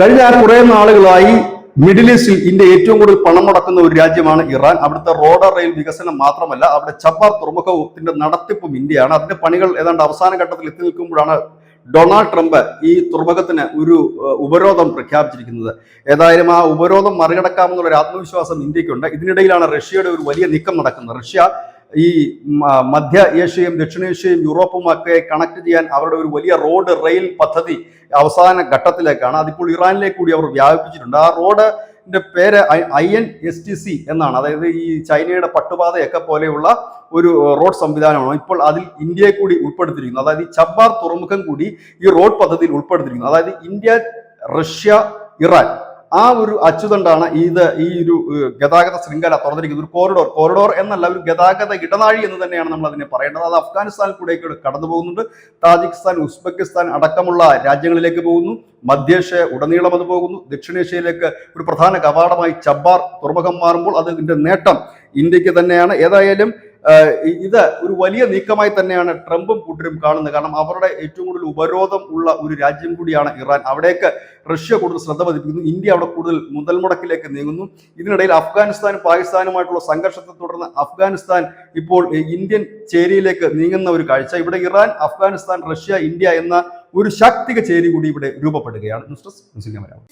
കഴിഞ്ഞ കുറെ നാളുകളായി മിഡിൽ ഈസ്റ്റിൽ ഇന്ത്യ ഏറ്റവും കൂടുതൽ പണം മുടക്കുന്ന ഒരു രാജ്യമാണ് ഇറാൻ. അവിടുത്തെ റോഡ് റെയിൽ വികസനം മാത്രമല്ല അവിടെ ചബാർ തുറമുഖത്തിന്റെ നടത്തിപ്പും ഇന്ത്യയാണ്. അതിന്റെ പണികൾ ഏതാണ്ട് അവസാന ഘട്ടത്തിൽ എത്തി നിൽക്കുമ്പോഴാണ് ഡൊണാൾഡ് ട്രംപ് ഈ തുറമുഖത്തിന് ഒരു ഉപരോധം പ്രഖ്യാപിച്ചിരിക്കുന്നത്. ഏതായാലും ആ ഉപരോധം മറികടക്കാമെന്നുള്ള ഒരു ആത്മവിശ്വാസം ഇന്ത്യക്കുണ്ട്. ഇതിനിടയിലാണ് റഷ്യയുടെ ഒരു വലിയ നീക്കം നടക്കുന്നത്. റഷ്യ ഈ മധ്യ ഏഷ്യയും ദക്ഷിണേഷ്യയും യൂറോപ്പും ഒക്കെ കണക്ട് ചെയ്യാൻ അവരുടെ ഒരു വലിയ റോഡ് റെയിൽ പദ്ധതി അവസാന ഘട്ടത്തിലേക്കാണ്. അതിപ്പോൾ ഇറാനിലേക്ക് കൂടി അവർ വ്യാപിപ്പിച്ചിട്ടുണ്ട്. ആ റോഡ് പേര് I N S T C എന്നാണ്. അതായത് ഈ ചൈനയുടെ പട്ടുപാതയൊക്കെ പോലെയുള്ള ഒരു റോഡ് സംവിധാനമാണ് ഇപ്പോൾ അതിൽ ഇന്ത്യയെ കൂടി ഉൾപ്പെടുത്തിയിരിക്കുന്നു അതായത് ഈ ചബ്ബാർ തുറമുഖം കൂടി ഈ റോഡ് പദ്ധതിയിൽ ഉൾപ്പെടുത്തിയിരിക്കുന്നു അതായത് ഇന്ത്യ റഷ്യ ഇറാൻ. ആ ഒരു അച്ചുതണ്ടാണ് ഇത് ഈ ഒരു ഗതാഗത ശൃംഖല തുറന്നിരിക്കുന്നത്. ഒരു കോറിഡോർ കോറിഡോർ എന്നല്ല ഒരു ഗതാഗത ഇടനാഴി എന്ന് തന്നെയാണ് നമ്മൾ അതിനെ പറയേണ്ടത്. അത് അഫ്ഗാനിസ്ഥാനിൽ കൂടെയൊക്കെ കടന്നു പോകുന്നുണ്ട്. താജിക്കിസ്ഥാൻ ഉസ്ബെക്കിസ്ഥാൻ അടക്കമുള്ള രാജ്യങ്ങളിലേക്ക് പോകുന്നു. മധ്യേഷ്യ ഉടനീളം അത് പോകുന്നു. ദക്ഷിണേഷ്യയിലേക്ക് ഒരു പ്രധാന കവാടമായി ചബ്ബാർ തുറമുഖം മാറുമ്പോൾ അതിന്റെ നേട്ടം ഇന്ത്യയ്ക്ക് തന്നെയാണ്. ഏതായാലും ഇത് ഒരു വലിയ നീക്കമായി തന്നെയാണ് ട്രംപും കൂട്ടരും കാണുന്നത്. കാരണം അവരുടെ ഏറ്റവും കൂടുതൽ ഉപരോധം ഉള്ള ഒരു രാജ്യം കൂടിയാണ് ഇറാൻ. അവിടേക്ക് റഷ്യ കൂടുതൽ ശ്രദ്ധ പതിപ്പിക്കുന്നു. ഇന്ത്യ അവിടെ കൂടുതൽ മുതൽ മുടക്കിലേക്ക് നീങ്ങുന്നു. ഇതിനിടയിൽ അഫ്ഗാനിസ്ഥാനും പാകിസ്ഥാനുമായിട്ടുള്ള സംഘർഷത്തെ തുടർന്ന് അഫ്ഗാനിസ്ഥാൻ ഇപ്പോൾ ഇന്ത്യൻ ചേരിയിലേക്ക് നീങ്ങുന്ന ഒരു കാഴ്ച. ഇവിടെ ഇറാൻ അഫ്ഗാനിസ്ഥാൻ റഷ്യ ഇന്ത്യ എന്ന ഒരു ശാക്തിക ചേരി കൂടി ഇവിടെ രൂപപ്പെടുകയാണ്. ഇന്ത്യ മലയാളം.